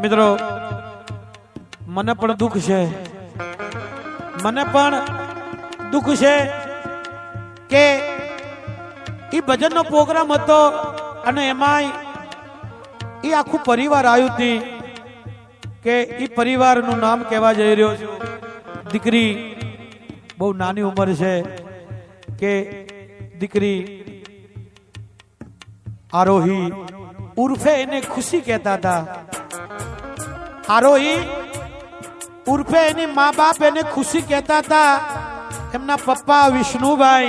મિત્રો, મને પણ દુઃખ છે. મને પણ દુઃખ છે કે એ ભજનનો પ્રોગ્રામ હતો અને એમાંય એ આખું પરિવાર આવ્યું હતી કે એ પરિવારનું નામ કહેવા જઈ રહ્યો છું. દીકરી બહુ નાની ઉંમર છે કે દીકરી આરોહી ઉર્ફે એને ખુશી કહેતા હતા. આરોહી ઉર્ફે એની મા બાપ એને ખુશી કહેતા હતા, એમના પપ્પા વિષ્ણુભાઈ,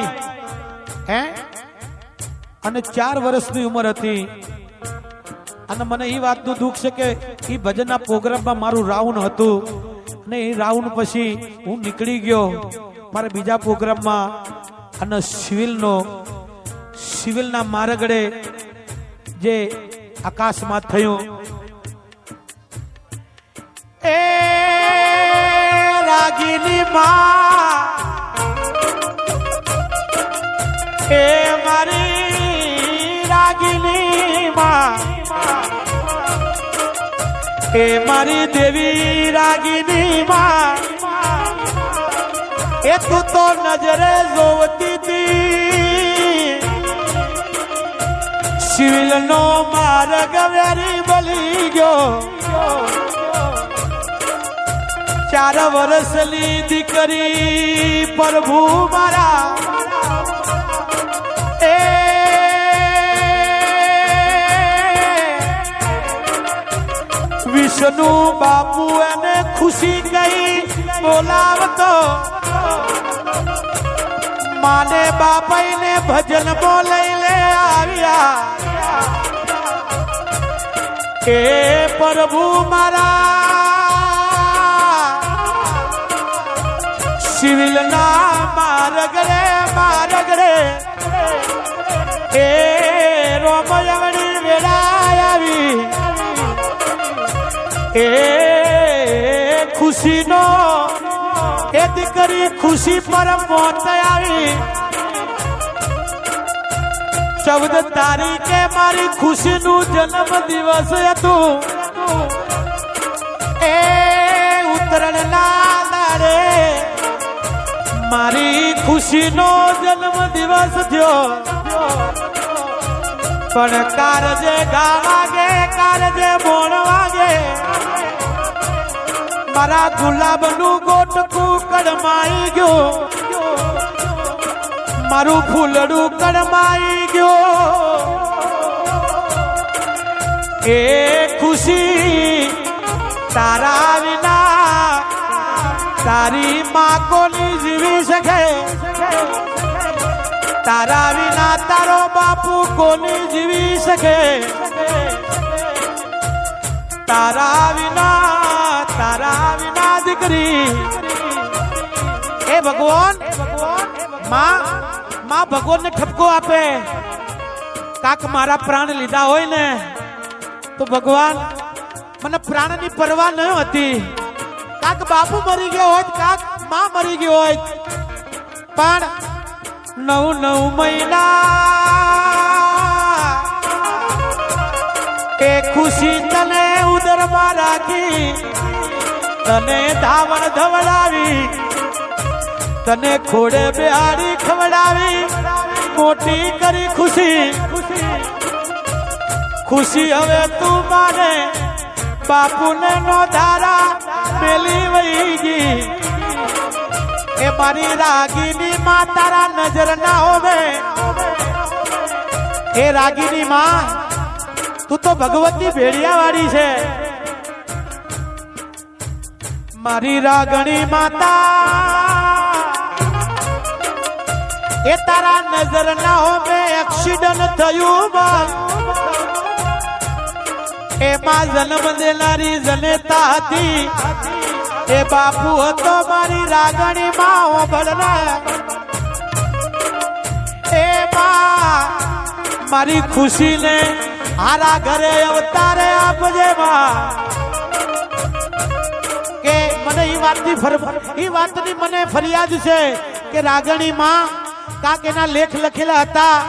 હે? અને ચાર વર્ષની ઉંમર હતી. અને મને એ વાતનું દુઃખ છે કે એ ભજનના પ્રોગ્રામમાં મારું રાઉન્ડ હતું. અને એ રાઉન્ડ પછી હું નીકળી ગયો મારા બીજા પ્રોગ્રામમાં. અને સિવિલનો, સિવિલના મારગડે જે આકાશમાં થયું માં. એ મારી રાગીની એ મારી દેવી રાગીની માં. એ તું તો નજરે જોવતી હતી સિવિલ નો માર્ગ વેરી બલી ગયો. ચાર વર્ષની દીકરી પ્રભુ મારા. એ વિષ્ણુ બાપુ એને ખુશી કઈ બોલાવતો. માને બાપાઈને ભજન બોલાઈ લે આવ્યા. એ પ્રભુ મારા. મારગડે મારગડે એ રોમયવડી વેળા આવી. એ ખુશીનો, એ દીકરી ખુશી પર મોત આવી. ચૌદ તારીખે મારી ખુશીનું જન્મ દિવસ હતું. એ ઉતરણ ના દાડે મારી ખુશીનો જન્મ દિવસ થયો. પણ કારજે ગા વાગે કારજે બોણ વાગે, મારા ગુલાબનું ગોટકું કડમાઈ ગયું. મારું ફૂલડું કડમાઈ ગયું. એ ખુશી તારા વિના તારી માં કોની જીવી શકે? તારા વિના તારો બાપુ કોની જીવી શકે? તારા વિના તારા વિના દીકરી. એ ભગવાન, માં માં ભગવાનને ઠપકો આપે. કાક મારા પ્રાણ લીધા હોય ને, તો ભગવાન મને પ્રાણની પરવા ન હતી. કાક બાપુ મરી ગયો હોય કાકમાં મરી ગયો હોય. પણ નવ નવ મહિના એ ખુશી તને ઉદરમાં રાખી, તને ધાવણ ધવડાવી, તને ખોડે બિહારી ખવડાવી, મોટી કરી ખુશી. ખુશી હવે તું માને બાપુને નો ધારા પેલી વહી ગઈ. એ મારી રાગીની માં તારા નજર ના હોવે. એ રાગીની માં, તું તો ભગવતી ભેડિયા વાળી છે. મારી રાગણી માતા, એ તારા નજર ના હોવે એક્સિડન્ટ થયું એમાં જન્મ દેનારી જનેતા હતી. એ બાપુ હતો મારી રાગણી માં ભરને એ મારી ખુશીને હારા ઘરે અવતારે આપજે મા. કે મને એ વાતની ફર- એ વાતની મને ફરિયાદ છે કે રાગણી માં કાક એના લેખ લખેલા હતા.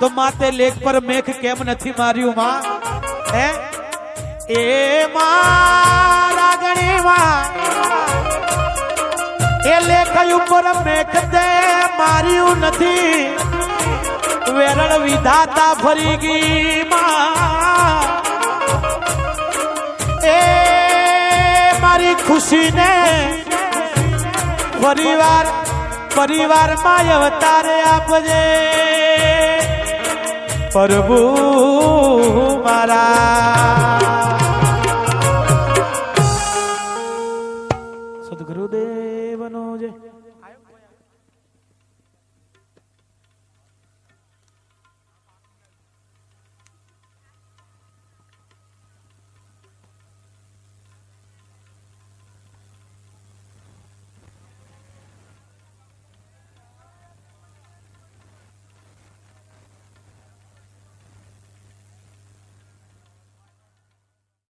તો માતે લેખ પર મેઘ કેમ નથી માર્યું માં? હે? એ મારા ગણીમાં એ લેખ ઉપર મેઘ માર્યું નથી. વેરણ વિધાતા ફરી ગઈ માં. એ મારી ખુશીને પરિવાર પરિવારમાં અવતારે આપજે. પ્રભુ મારા.